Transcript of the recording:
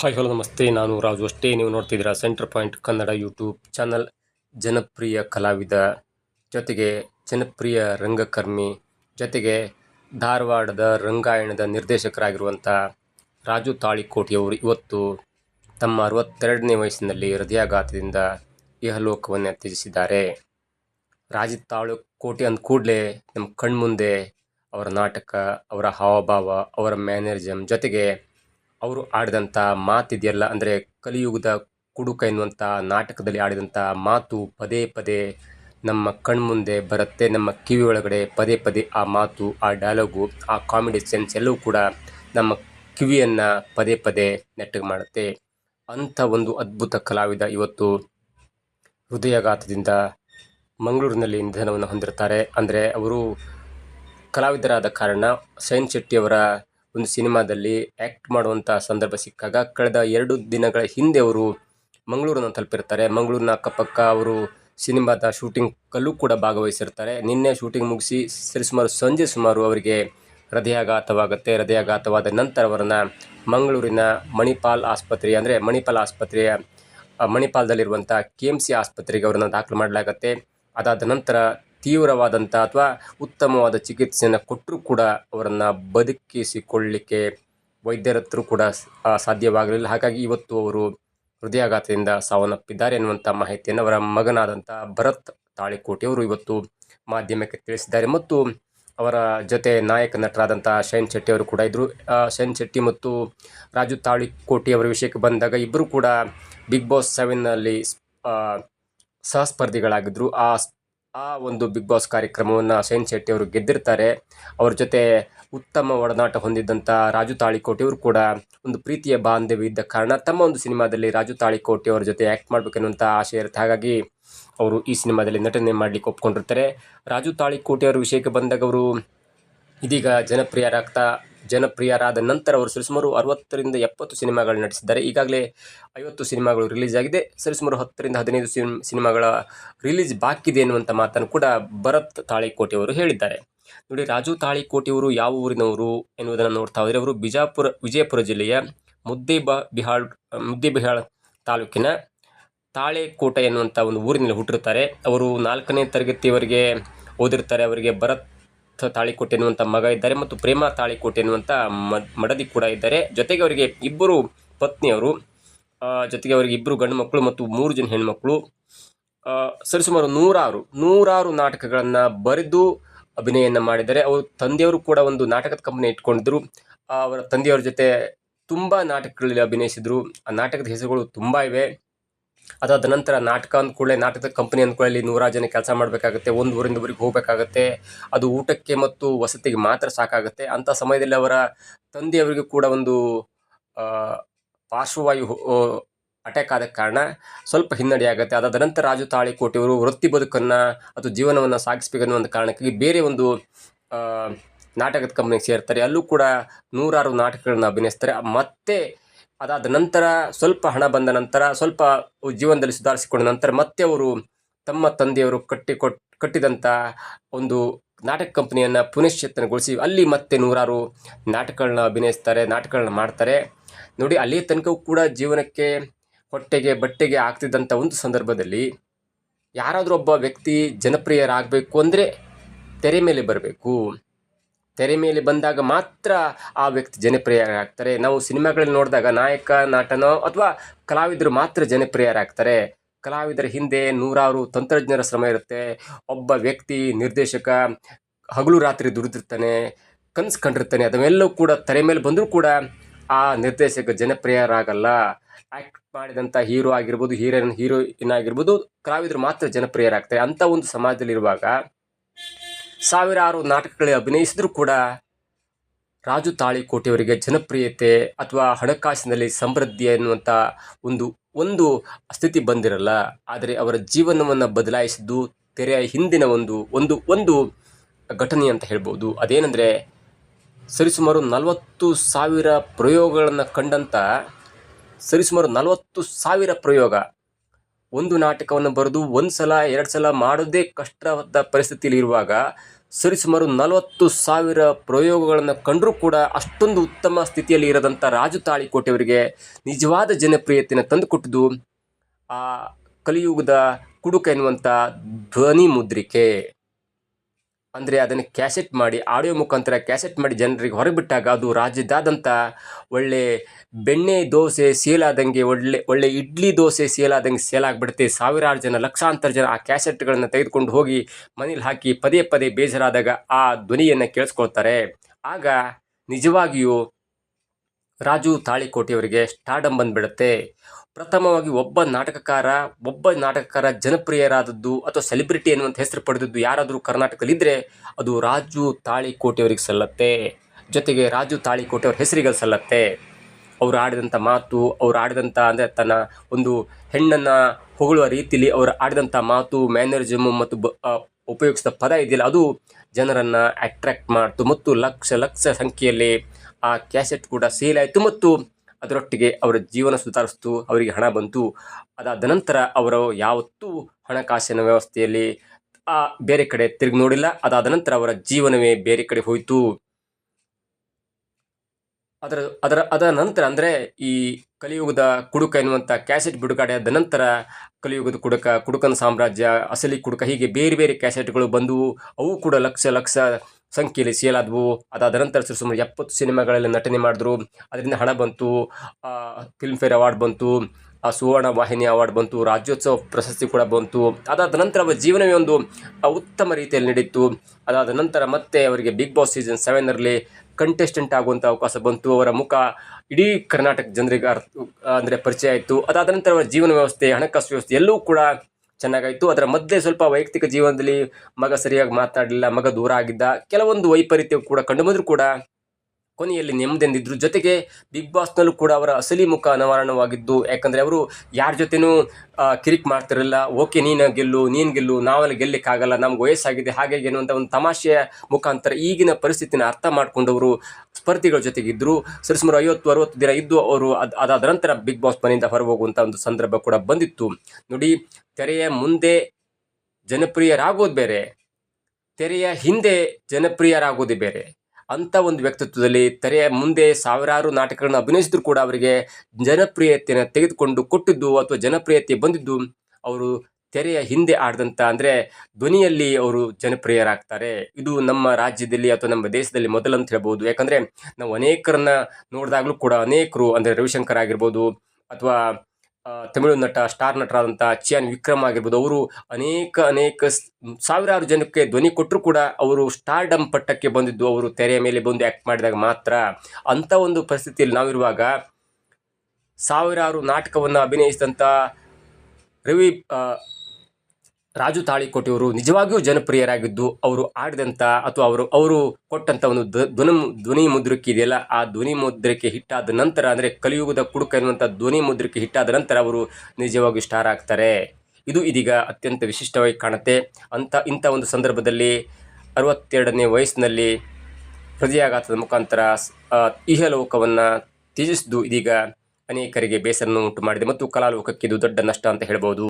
Hi hello ನಮಸ್ತೆ, ನಾನು ರಾಜು ಅಷ್ಟೇ. ನೀವು ನೋಡ್ತಿದ್ದೀರಾ Centre Point Kannada YouTube channel ಜನಪ್ರಿಯ ಕಲಾವಿದ, ಜೊತೆಗೆ ಜನಪ್ರಿಯ ರಂಗಕರ್ಮಿ, ಜೊತೆಗೆ ಧಾರವಾಡದ ರಂಗಾಯಣದ ನಿರ್ದೇಶಕರಾಗಿರುವಂಥ ರಾಜು ತಾಳಿಕೋಟಿಯವರು ಇವತ್ತು ತಮ್ಮ ಅರವತ್ತೆರಡನೇ ವಯಸ್ಸಿನಲ್ಲಿ ಹೃದಯಾಘಾತದಿಂದ ಇಹಲೋಕವನ್ನು ತ್ಯಜಿಸಿದ್ದಾರೆ. ರಾಜು ತಾಳಿಕೋಟಿ ಅಂದ ಕೂಡಲೇ ನಮ್ಮ ಕಣ್ಮುಂದೆ ಅವರ ನಾಟಕ, ಅವರ ಹಾವಭಾವ, ಅವರ ಮ್ಯಾನರಿಸಮ್ ಜೊತೆಗೆ ಅವರು ಆಡಿದಂಥ ಮಾತಿದೆಯಲ್ಲ ಅಂದರೆ ಕಲಿಯುಗದ ಕುಡುಕ ಎನ್ನುವಂಥ ನಾಟಕದಲ್ಲಿ ಆಡಿದಂಥ ಮಾತು ಪದೇ ಪದೇ ನಮ್ಮ ಕಣ್ಮುಂದೆ ಬರುತ್ತೆ, ನಮ್ಮ ಕಿವಿ ಒಳಗಡೆ ಪದೇ ಪದೇ ಆ ಮಾತು, ಆ ಡೈಲಾಗು ಆ ಕಾಮಿಡಿ ಸೆನ್ಸ್ ಎಲ್ಲವೂ ಕೂಡ ನಮ್ಮ ಕಿವಿಯನ್ನು ಪದೇ ಪದೇ ನೆಟ್ಟಗೆ ಮಾಡುತ್ತೆ. ಅಂಥ ಒಂದು ಅದ್ಭುತ ಕಲಾವಿದ ಇವತ್ತು ಹೃದಯಾಘಾತದಿಂದ ಮಂಗಳೂರಿನಲ್ಲಿ ನಿಧನವನ್ನು ಹೊಂದಿರ್ತಾರೆ ಅಂದರೆ ಅವರು ಕಲಾವಿದರಾದ ಕಾರಣ, ಶೈನ್ ಶೆಟ್ಟಿಯವರ ಒಂದು ಸಿನಿಮಾದಲ್ಲಿ ಆ್ಯಕ್ಟ್ ಮಾಡುವಂಥ ಸಂದರ್ಭ ಸಿಕ್ಕಾಗ ಕಳೆದ ಎರಡು ದಿನಗಳ ಹಿಂದೆ ಅವರು ಮಂಗಳೂರನ್ನು ತಲುಪಿರ್ತಾರೆ. ಮಂಗಳೂರಿನ ಅಕ್ಕಪಕ್ಕ ಅವರು ಸಿನಿಮಾದ ಶೂಟಿಂಗಲ್ಲೂ ಕೂಡ ಭಾಗವಹಿಸಿರ್ತಾರೆ. ನಿನ್ನೆ ಶೂಟಿಂಗ್ ಮುಗಿಸಿ ಸರಿಸುಮಾರು ಸಂಜೆ ಸುಮಾರು ಅವರಿಗೆ ಹೃದಯಾಘಾತವಾಗುತ್ತೆ. ಹೃದಯಾಘಾತವಾದ ನಂತರ ಅವರನ್ನು ಮಂಗಳೂರಿನ ಮಣಿಪಾಲ್ ಆಸ್ಪತ್ರೆ ಅಂದರೆ ಮಣಿಪಾಲ್ ಆಸ್ಪತ್ರೆಯ ಮಣಿಪಾಲದಲ್ಲಿರುವಂಥ ಕೆ ಎಂ ಸಿ ಆಸ್ಪತ್ರೆಗೆ ಅವರನ್ನು ದಾಖಲು ಮಾಡಲಾಗತ್ತೆ. ಅದಾದ ನಂತರ ತೀವ್ರವಾದಂಥ ಅಥವಾ ಉತ್ತಮವಾದ ಚಿಕಿತ್ಸೆಯನ್ನು ಕೊಟ್ಟರೂ ಕೂಡ ಅವರನ್ನು ಬದುಕಿಸಿಕೊಳ್ಳಲಿಕ್ಕೆ ವೈದ್ಯರ ಹತ್ರ ಕೂಡ ಸಾಧ್ಯವಾಗಲಿಲ್ಲ. ಹಾಗಾಗಿ ಇವತ್ತು ಅವರು ಹೃದಯಾಘಾತದಿಂದ ಸಾವನ್ನಪ್ಪಿದ್ದಾರೆ ಎನ್ನುವಂಥ ಮಾಹಿತಿಯನ್ನು ಅವರ ಮಗನಾದಂಥ ಭರತ್ ತಾಳಿಕೋಟೆಯವರು ಇವತ್ತು ಮಾಧ್ಯಮಕ್ಕೆ ತಿಳಿಸಿದ್ದಾರೆ. ಮತ್ತು ಅವರ ಜೊತೆ ನಾಯಕ ನಟರಾದಂಥ ಶೈನ್ ಶೆಟ್ಟಿ ಅವರು ಕೂಡ ಇದ್ದರು ಶೈನ್ ಶೆಟ್ಟಿ ಮತ್ತು ರಾಜು ತಾಳಿಕೋಟಿ ಅವರ ವಿಷಯಕ್ಕೆ ಬಂದಾಗ ಇಬ್ಬರು ಕೂಡ ಬಿಗ್ ಬಾಸ್ ಸೆವೆನ್ನಲ್ಲಿ ಸಹಸ್ಪರ್ಧಿಗಳಾಗಿದ್ದರು ಆ ಆ ಒಂದು ಬಿಗ್ ಬಾಸ್ ಕಾರ್ಯಕ್ರಮವನ್ನು ಸೈನ್ ಶೆಟ್ಟಿ ಅವರು ಗೆದ್ದಿರ್ತಾರೆ. ಅವ್ರ ಜೊತೆ ಉತ್ತಮ ಒಡನಾಟ ಹೊಂದಿದ್ದಂಥ ರಾಜು ತಾಳಿಕೋಟಿ ಅವರು ಕೂಡ ಒಂದು ಪ್ರೀತಿಯ ಬಾಂಧವ್ಯ ಇದ್ದ ಕಾರಣ ತಮ್ಮ ಒಂದು ಸಿನಿಮಾದಲ್ಲಿ ರಾಜು ತಾಳಿಕೋಟಿ ಅವರ ಜೊತೆ ಆ್ಯಕ್ಟ್ ಮಾಡಬೇಕೆನ್ನುವಂಥ ಆಸೆ ಇರುತ್ತೆ. ಹಾಗಾಗಿ ಅವರು ಈ ಸಿನಿಮಾದಲ್ಲಿ ನಟನೆ ಮಾಡಲಿಕ್ಕೆ ಒಪ್ಕೊಂಡಿರ್ತಾರೆ. ರಾಜು ತಾಳಿಕೋಟಿ ಅವರ ವಿಷಯಕ್ಕೆ ಬಂದಾಗ ಅವರು ಇದೀಗ ಜನಪ್ರಿಯರಾಗ್ತಾ ಜನಪ್ರಿಯರಾದ ನಂತರ ಅವರು ಸರಿಸುಮಾರು ಅರವತ್ತರಿಂದ ಎಪ್ಪತ್ತು ಸಿನಿಮಾಗಳು ನಟಿಸಿದ್ದಾರೆ. ಈಗಾಗಲೇ ಐವತ್ತು ಸಿನಿಮಾಗಳು ರಿಲೀಸ್ ಆಗಿದೆ. ಸರಿಸುಮಾರು ಹತ್ತರಿಂದ ಹದಿನೈದು ಸಿನ್, ಸಿನಿಮಾಗಳ ರಿಲೀಸ್ ಬಾಕಿದೆ ಎನ್ನುವಂಥ ಮಾತನ್ನು ಕೂಡ ಭರತ್ ತಾಳಿಕೋಟೆ ಅವರು ಹೇಳಿದ್ದಾರೆ. ನೋಡಿ, ರಾಜು ತಾಳಿಕೋಟೆಯವರು ಯಾವ ಊರಿನವರು ಎನ್ನುವುದನ್ನು ನೋಡ್ತಾ ಹೋದರೆ ಅವರು ಬಿಜಾಪುರ, ವಿಜಯಪುರ ಜಿಲ್ಲೆಯ ಮುದ್ದೇಬ ಬಿಹಾಳ್ ಮುದ್ದೇಬಿಹಾಳ್ ತಾಲೂಕಿನ ತಾಳೆಕೋಟೆ ಎನ್ನುವಂಥ ಒಂದು ಊರಿನಲ್ಲಿ ಹುಟ್ಟಿರ್ತಾರೆ ಅವರು ನಾಲ್ಕನೇ ತರಗತಿಯವರೆಗೆ ಓದಿರ್ತಾರೆ ಅವರಿಗೆ ಭರತ್ ತಾಳಿಕೋಟೆ ಎನ್ನುವಂಥ ಮಗ ಇದ್ದಾರೆ ಮತ್ತು ಪ್ರೇಮ ತಾಳಿಕೋಟೆ ಎನ್ನುವಂಥ ಮಡದಿ ಕೂಡ ಇದ್ದಾರೆ. ಜೊತೆಗೆ ಅವರಿಗೆ ಇಬ್ಬರು ಪತ್ನಿಯವರು ಜೊತೆಗೆ ಅವರಿಗೆ ಇಬ್ಬರು ಗಂಡು ಮಕ್ಕಳು ಮತ್ತು ಮೂರು ಜನ ಹೆಣ್ಮಕ್ಳು. ಸರಿಸುಮಾರು ನೂರಾರು ನೂರಾರು ನಾಟಕಗಳನ್ನು ಬರೆದು ಅಭಿನಯವನ್ನು ಮಾಡಿದ್ದಾರೆ. ಅವರು ತಂದೆಯವರು ಕೂಡ ಒಂದು ನಾಟಕದ ಕಂಪನಿ ಇಟ್ಕೊಂಡಿದ್ರು. ಅವರ ತಂದೆಯವರ ಜೊತೆ ತುಂಬ ನಾಟಕಗಳಲ್ಲಿ ಅಭಿನಯಿಸಿದರು. ಆ ನಾಟಕದ ಹೆಸರುಗಳು ತುಂಬ ಇವೆ. ಅದಾದ ನಂತರ ನಾಟಕ ಅಂದ್ಕೊಳ್ಳೆ ನಾಟಕದ ಕಂಪನಿ ಇಲ್ಲಿ ನೂರಾರು ಜನ ಕೆಲಸ ಮಾಡಬೇಕಾಗುತ್ತೆ, ಒಂದು ಊರಿಂದ ಊರಿಗೆ ಹೋಗಬೇಕಾಗತ್ತೆ. ಅದು ಊಟಕ್ಕೆ ಮತ್ತು ವಸತಿಗೆ ಮಾತ್ರ ಸಾಕಾಗುತ್ತೆ. ಅಂಥ ಸಮಯದಲ್ಲಿ ಅವರ ತಂದೆಯವರಿಗೂ ಕೂಡ ಒಂದು ಪಾರ್ಶ್ವವಾಯು ಅಟ್ಯಾಕ್ ಆದ ಕಾರಣ ಸ್ವಲ್ಪ ಹಿನ್ನಡೆಯಾಗುತ್ತೆ ಅದಾದ ನಂತರ ರಾಜು ತಾಳಿಕೋಟೆಯವರು ವೃತ್ತಿ ಬದುಕನ್ನು ಅಥವಾ ಜೀವನವನ್ನು ಸಾಗಿಸಬೇಕನ್ನೋ ಒಂದು ಕಾರಣಕ್ಕಾಗಿ ಬೇರೆ ಒಂದು ನಾಟಕದ ಕಂಪ್ನಿಗೆ ಸೇರ್ತಾರೆ. ಅಲ್ಲೂ ಕೂಡ ನೂರಾರು ನಾಟಕಗಳನ್ನ ಅಭಿನಯಿಸ್ತಾರೆ. ಮತ್ತೆ ಅದಾದ ನಂತರ ಸ್ವಲ್ಪ ಹಣ ಬಂದ ನಂತರ, ಸ್ವಲ್ಪ ಜೀವನದಲ್ಲಿ ಸುಧಾರಿಸಿಕೊಂಡ ನಂತರ ಮತ್ತೆ ಅವರು ತಮ್ಮ ತಂದೆಯವರು ಕಟ್ಟಿ ಕೊಟ್ ಕಟ್ಟಿದಂಥ ಒಂದು ನಾಟಕ ಕಂಪನಿಯನ್ನು ಪುನಶ್ಚೇತನಗೊಳಿಸಿ ಅಲ್ಲಿ ಮತ್ತೆ ನೂರಾರು ನಾಟಕಗಳನ್ನ ಅಭಿನಯಿಸ್ತಾರೆ, ನಾಟಕಗಳನ್ನ ಮಾಡ್ತಾರೆ. ನೋಡಿ, ಅಲ್ಲಿಯ ತನಕವೂ ಕೂಡ ಜೀವನಕ್ಕೆ ಹೊಟ್ಟೆಗೆ, ಬಟ್ಟೆಗೆ ಆಗ್ತಿದ್ದಂಥ ಒಂದು ಸಂದರ್ಭದಲ್ಲಿ ಯಾರಾದರೂ ಒಬ್ಬ ವ್ಯಕ್ತಿ ಜನಪ್ರಿಯರಾಗಬೇಕು ಅಂದರೆ ತೆರೆ ಮೇಲೆ ಬರಬೇಕು. ತೆರೆ ಮೇಲೆ ಬಂದಾಗ ಮಾತ್ರ ಆ ವ್ಯಕ್ತಿ ಜನಪ್ರಿಯರಾಗ್ತಾರೆ. ನಾವು ಸಿನಿಮಾಗಳಲ್ಲಿ ನೋಡಿದಾಗ ನಾಯಕ, ನಾಟನೋ ಅಥವಾ ಕಲಾವಿದರು ಮಾತ್ರ ಜನಪ್ರಿಯರಾಗ್ತಾರೆ. ಕಲಾವಿದರ ಹಿಂದೆ ನೂರಾರು ತಂತ್ರಜ್ಞರ ಶ್ರಮ ಇರುತ್ತೆ. ಒಬ್ಬ ವ್ಯಕ್ತಿ, ನಿರ್ದೇಶಕ ಹಗಲು ರಾತ್ರಿ ದುಡಿದಿರ್ತಾನೆ, ಕನಸು ಕಂಡಿರ್ತಾನೆ, ಅದನ್ನೆಲ್ಲವೂ ಕೂಡ ತೆರೆ ಮೇಲೆ ಬಂದರೂ ಕೂಡ ಆ ನಿರ್ದೇಶಕ ಜನಪ್ರಿಯರಾಗಲ್ಲ. ಆ್ಯಕ್ಟ್ ಮಾಡಿದಂಥ ಹೀರೋ ಆಗಿರ್ಬೋದು, ಹೀರೋಯಿನ್ ಹೀರೋಯಿನ್ ಆಗಿರ್ಬೋದು, ಕಲಾವಿದರು ಮಾತ್ರ ಜನಪ್ರಿಯರಾಗ್ತಾರೆ. ಅಂಥ ಒಂದು ಸಮಾಜದಲ್ಲಿರುವಾಗ ಸಾವಿರಾರು ನಾಟಕಗಳಲ್ಲಿ ಅಭಿನಯಿಸಿದರೂ ಕೂಡ ರಾಜು ತಾಳಿಕೋಟೆಯವರಿಗೆ ಜನಪ್ರಿಯತೆ ಅಥವಾ ಹಣಕಾಸಿನಲ್ಲಿ ಸಮೃದ್ಧಿ ಎನ್ನುವಂಥ ಒಂದು ಒಂದು ಸ್ಥಿತಿ ಬಂದಿರಲ್ಲ. ಆದರೆ ಅವರ ಜೀವನವನ್ನು ಬದಲಾಯಿಸಿದ್ದು ತೆರೆಯ ಹಿಂದಿನ ಒಂದು ಒಂದು ಒಂದು ಘಟನೆ ಅಂತ ಹೇಳ್ಬೋದು. ಅದೇನೆಂದರೆ, ಸರಿಸುಮಾರು ನಲವತ್ತು ಸಾವಿರ ಪ್ರಯೋಗಗಳನ್ನು ಕಂಡಂಥ ಸರಿಸುಮಾರು ನಲವತ್ತು ಸಾವಿರ ಪ್ರಯೋಗ ಒಂದು ನಾಟಕವನ್ನು ಬರೆದು ಒಂದು ಸಲ, ಎರಡು ಸಲ ಮಾಡೋದೇ ಕಷ್ಟವಾದ ಪರಿಸ್ಥಿತಿಯಲ್ಲಿ ಇರುವಾಗ ಸರಿಸುಮಾರು ನಲವತ್ತು ಸಾವಿರ ಪ್ರಯೋಗಗಳನ್ನು ಕಂಡರೂ ಕೂಡ ಅಷ್ಟೊಂದು ಉತ್ತಮ ಸ್ಥಿತಿಯಲ್ಲಿ ಇರದಂಥ ರಾಜು ತಾಳಿಕೋಟೆಯವರಿಗೆ ನಿಜವಾದ ಜನಪ್ರಿಯತೆಯನ್ನು ತಂದುಕೊಟ್ಟಿದ್ದು, ಆ ಕಲಿಯುಗದ ಕುಡುಕ ಎನ್ನುವಂಥ ಧ್ವನಿ ಮುದ್ರಿಕೆ. ಅಂದರೆ ಅದನ್ನು ಕ್ಯಾಸೆಟ್ ಮಾಡಿ ಆಡಿಯೋ ಮುಖಾಂತರ ಕ್ಯಾಸೆಟ್ ಮಾಡಿ ಜನರಿಗೆ ಹೊರಬಿಟ್ಟಾಗ ಅದು ರಾಜ್ಯದಾದಂಥ ಒಳ್ಳೆ ಬೆಣ್ಣೆ ದೋಸೆ ಸೇಲಾದಂಗೆ ಒಳ್ಳೆ ಒಳ್ಳೆ ಇಡ್ಲಿ ದೋಸೆ ಸೇಲಾದಂಗೆ ಸೇಲಾಗ್ಬಿಡುತ್ತೆ ಸಾವಿರಾರು ಜನ, ಲಕ್ಷಾಂತರ ಜನ ಆ ಕ್ಯಾಸೆಟ್ಗಳನ್ನು ತೆಗೆದುಕೊಂಡು ಹೋಗಿ ಮನೇಲಿ ಹಾಕಿ ಪದೇ ಪದೇ ಬೇಜಾರಾದಾಗ ಆ ಧ್ವನಿಯನ್ನು ಕೇಳಿಸ್ಕೊಳ್ತಾರೆ. ಆಗ ನಿಜವಾಗಿಯೂ ರಾಜು ತಾಳಿಕೋಟೆಯವರಿಗೆ ಸ್ಟಾರ್ಡಮ್ ಬಂದ್ಬಿಡುತ್ತೆ. ಪ್ರಥಮವಾಗಿ ಒಬ್ಬ ನಾಟಕಕಾರ ಒಬ್ಬ ನಾಟಕಕಾರ ಜನಪ್ರಿಯರಾದದ್ದು ಅಥವಾ ಸೆಲೆಬ್ರಿಟಿ ಅನ್ನುವಂಥ ಹೆಸರು ಪಡೆದದ್ದು ಯಾರಾದರೂ ಕರ್ನಾಟಕದಲ್ಲಿದ್ದರೆ ಅದು ರಾಜು ತಾಳಿಕೋಟೆಯವರಿಗೆ ಸಲ್ಲತ್ತೆ. ಜೊತೆಗೆ ರಾಜು ತಾಳಿಕೋಟೆಯವ್ರ ಹೆಸರಿಗೆ ಸಲ್ಲತ್ತೆ. ಅವರು ಆಡಿದಂಥ ಮಾತು, ಅವ್ರು ಆಡಿದಂಥ ಅಂದರೆ ತನ್ನ ಒಂದು ಹೆಣ್ಣನ್ನು ಹೊಗಳುವ ರೀತಿಯಲ್ಲಿ ಅವರು ಆಡಿದಂಥ ಮಾತು ಮ್ಯಾನರಿಸಮು ಮತ್ತು ಬ ಉಪಯೋಗಿಸಿದ ಪದ ಇದೆಯಲ್ಲ, ಅದು ಜನರನ್ನು ಅಟ್ರ್ಯಾಕ್ಟ್ ಮಾಡ್ತು ಮತ್ತು ಲಕ್ಷ ಲಕ್ಷ ಸಂಖ್ಯೆಯಲ್ಲಿ ಆ ಕ್ಯಾಸೆಟ್ ಕೂಡ ಸೇಲ್ ಆಯಿತು ಮತ್ತು ಅದರೊಟ್ಟಿಗೆ ಅವರ ಜೀವನ ಸುಧಾರಿಸ್ತು, ಅವರಿಗೆ ಹಣ ಬಂತು. ಅದಾದ ನಂತರ ಅವರು ಯಾವತ್ತೂ ಹಣಕಾಸಿನ ವ್ಯವಸ್ಥೆಯಲ್ಲಿ, ಆ, ಬೇರೆ ಕಡೆ ತಿರುಗಿ ನೋಡಿಲ್ಲ. ಅದಾದ ನಂತರ ಅವರ ಜೀವನವೇ ಬೇರೆ ಕಡೆ ಹೋಯಿತು. ಅದರ ಅದರ ಅದರ ನಂತರ ಅಂದರೆ ಈ ಕಲಿಯುಗದ ಕುಡುಕ ಎನ್ನುವಂಥ ಕ್ಯಾಸೆಟ್ ಬಿಡುಗಡೆ ಆದ ನಂತರ ಕಲಿಯುಗದ ಕುಡುಕ, ಕುಡುಕನ ಸಾಮ್ರಾಜ್ಯ, ಅಸಲಿ ಕುಡುಕ ಹೀಗೆ ಬೇರೆ ಬೇರೆ ಕ್ಯಾಸೆಟ್ಗಳು ಬಂದವು. ಅವು ಕೂಡ ಲಕ್ಷ ಲಕ್ಷ ಸಂಖ್ಯೆಯಲ್ಲಿ ಸೇಲಾದವು ಅದಾದ ನಂತರ ಸುಮಾರು ಎಪ್ಪತ್ತು ಸಿನಿಮಾಗಳಲ್ಲಿ ನಟನೆ ಮಾಡಿದ್ರು. ಅದರಿಂದ ಹಣ ಬಂತು. ಫಿಲ್ಮ್ಫೇರ್ ಅವಾರ್ಡ್ ಬಂತು. ಆ, ಸುವರ್ಣ ವಾಹಿನಿ ಅವಾರ್ಡ್ ಬಂತು. ರಾಜ್ಯೋತ್ಸವ ಪ್ರಶಸ್ತಿ ಕೂಡ ಬಂತು. ಅದಾದ ನಂತರ ಅವರ ಜೀವನವೇ ಒಂದು ಉತ್ತಮ ರೀತಿಯಲ್ಲಿ ನಡೀತು. ಅದಾದ ನಂತರ ಮತ್ತೆ ಅವರಿಗೆ ಬಿಗ್ ಬಾಸ್ ಸೀಸನ್ ಸೆವೆನ್ನಲ್ಲಿ ಕಂಟೆಸ್ಟೆಂಟ್ ಆಗುವಂಥ ಅವಕಾಶ ಬಂತು. ಅವರ ಮುಖ ಇಡೀ ಕರ್ನಾಟಕ ಜನರಿಗೆ ಅಂದರೆ ಪರಿಚಯ ಆಯಿತು. ಅದಾದ ನಂತರ ಅವರ ಜೀವನ ವ್ಯವಸ್ಥೆ, ಹಣಕಾಸು ವ್ಯವಸ್ಥೆ ಎಲ್ಲವೂ ಕೂಡ ಚೆನ್ನಾಗಾಯಿತು. ಅದರ ಮಧ್ಯೆ ಸ್ವಲ್ಪ ವೈಯಕ್ತಿಕ ಜೀವನದಲ್ಲಿ ಮಗ ಸರಿಯಾಗಿ ಮಾತಾಡಲಿಲ್ಲ, ಮಗ ದೂರ ಆಗಿದ್ದ, ಕೆಲವೊಂದು ವೈಪರೀತ್ಯ ಕೂಡ ಕಂಡುಬಂದರೂ ಕೂಡ ಕೊನೆಯಲ್ಲಿ ನೆಮ್ಮದೆಂದಿದ್ದರು ಜೊತೆಗೆ ಬಿಗ್ ಬಾಸ್ನಲ್ಲೂ ಕೂಡ ಅವರ ಅಸಲಿ ಮುಖ ಅನಾವರಣವಾಗಿದ್ದು, ಯಾಕಂದರೆ ಅವರು ಯಾರ ಜೊತೆನೂ ಕಿರಿಕ್ ಮಾಡ್ತಿರಲಿಲ್ಲ. ಓಕೆ, ನೀನು ಗೆಲ್ಲು ನೀನು ಗೆಲ್ಲು, ನಾವೆಲ್ಲ ಗೆಲ್ಲಕ್ಕಾಗಲ್ಲ, ನಮ್ಗೆ ವಯಸ್ಸಾಗಿದೆ, ಹಾಗೆ ಹೀಗೆ ಅನ್ನುವಂಥ ಒಂದು ತಮಾಷೆಯ ಮುಖಾಂತರ ಈಗಿನ ಪರಿಸ್ಥಿತಿನ ಅರ್ಥ ಮಾಡಿಕೊಂಡವರು ಸ್ಪರ್ಧಿಗಳ ಜೊತೆಗಿದ್ದರು ಸರಿಸುಮಾರು ಐವತ್ತು, ಅರವತ್ತು ದಿನ ಇದ್ದು ಅವರು ಅದು, ಅದಾದ ನಂತರ ಬಿಗ್ ಬಾಸ್ ಮನೆಯಿಂದ ಹೊರಹೋಗುವಂಥ ಒಂದು ಸಂದರ್ಭ ಕೂಡ ಬಂದಿತ್ತು. ನೋಡಿ, ತೆರೆಯ ಮುಂದೆ ಜನಪ್ರಿಯರಾಗೋದು ಬೇರೆ, ತೆರೆಯ ಹಿಂದೆ ಜನಪ್ರಿಯರಾಗೋದು ಬೇರೆ. ಅಂಥ ಒಂದು ವ್ಯಕ್ತಿತ್ವದಲ್ಲಿ ತೆರೆಯ ಮುಂದೆ ಸಾವಿರಾರು ನಾಟಕಗಳನ್ನು ಅಭಿನಯಿಸಿದ್ರು ಕೂಡ ಅವರಿಗೆ ಜನಪ್ರಿಯತೆಯನ್ನು ತೆಗೆದುಕೊಂಡು ಕೊಟ್ಟಿದ್ದು ಅಥವಾ ಜನಪ್ರಿಯತೆ ಬಂದಿದ್ದು ಅವರು ತೆರೆಯ ಹಿಂದೆ ಆಡಿದಂಥ ಅಂದರೆ ಧ್ವನಿಯಲ್ಲಿ ಅವರು ಜನಪ್ರಿಯರಾಗ್ತಾರೆ. ಇದು ನಮ್ಮ ರಾಜ್ಯದಲ್ಲಿ ಅಥವಾ ನಮ್ಮ ದೇಶದಲ್ಲಿ ಮೊದಲು ಅಂತ ಹೇಳ್ಬೋದು. ಯಾಕಂದರೆ ನಾವು ಅನೇಕರನ್ನ ನೋಡಿದಾಗಲೂ ಕೂಡ ಅನೇಕರು ಅಂದರೆ ರವಿಶಂಕರ್ ಆಗಿರ್ಬೋದು ಅಥವಾ ತಮಿಳು ನಟ, ಸ್ಟಾರ್ ನಟರಾದಂಥ ಚಿಯಾನ್ ವಿಕ್ರಮ್ ಆಗಿರ್ಬೋದು, ಅವರು ಅನೇಕ ಅನೇಕ ಸಾವಿರಾರು ಜನಕ್ಕೆ ಧ್ವನಿ ಕೊಟ್ಟರು ಕೂಡ ಅವರು ಸ್ಟಾರ್ಡಮ್ ಪಟ್ಟಕ್ಕೆ ಬಂದಿದ್ದು, ಅವರು ತೆರೆಯ ಮೇಲೆ ಬಂದು ಆ್ಯಕ್ಟ್ ಮಾಡಿದಾಗ ಮಾತ್ರ. ಅಂಥ ಒಂದು ಪರಿಸ್ಥಿತಿಯಲ್ಲಿ ನಾವಿರುವಾಗ ಸಾವಿರಾರು ನಾಟಕವನ್ನು ಅಭಿನಯಿಸಿದಂಥ ರವಿ ರಾಜು ತಾಳಿಕೋಟೆಯವರು ನಿಜವಾಗಿಯೂ ಜನಪ್ರಿಯರಾಗಿದ್ದು, ಅವರು ಆಡಿದಂಥ ಅಥವಾ ಅವರು ಅವರು ಕೊಟ್ಟಂಥ ಒಂದು ಧ್ವ- ಧ್ವನಿ ಧ್ವನಿ ಮುದ್ರಿಕೆ ಇದೆಯಲ್ಲ, ಆ ಧ್ವನಿ ಮುದ್ರಿಕೆ ಹಿಟ್ಟಾದ ನಂತರ, ಅಂದರೆ ಕಲಿಯುಗದ ಕುಡುಕ ಎನ್ನುವಂಥ ಧ್ವನಿ ಮುದ್ರಿಕೆ ಹಿಟ್ಟಾದ ನಂತರ ಅವರು ನಿಜವಾಗಿಯೂ ಸ್ಟಾರ್ ಆಗ್ತಾರೆ. ಇದು ಇದೀಗ ಅತ್ಯಂತ ವಿಶಿಷ್ಟವಾಗಿ ಕಾಣುತ್ತೆ. ಅಂಥ ಇಂಥ ಒಂದು ಸಂದರ್ಭದಲ್ಲಿ ಅರವತ್ತೆರಡನೇ ವಯಸ್ಸಿನಲ್ಲಿ ಹೃದಯಾಘಾತದ ಮುಖಾಂತರ ಇಹಲೋಕವನ್ನು ತ್ಯಜಿಸಿದ್ದು ಇದೀಗ ಅನೇಕರಿಗೆ ಬೇಸರವನ್ನು ಉಂಟು ಮಾಡಿದೆ ಮತ್ತು ಕಲಾಲೋಕಕ್ಕೆ ಇದು ದೊಡ್ಡ ನಷ್ಟ ಅಂತ ಹೇಳ್ಬೋದು.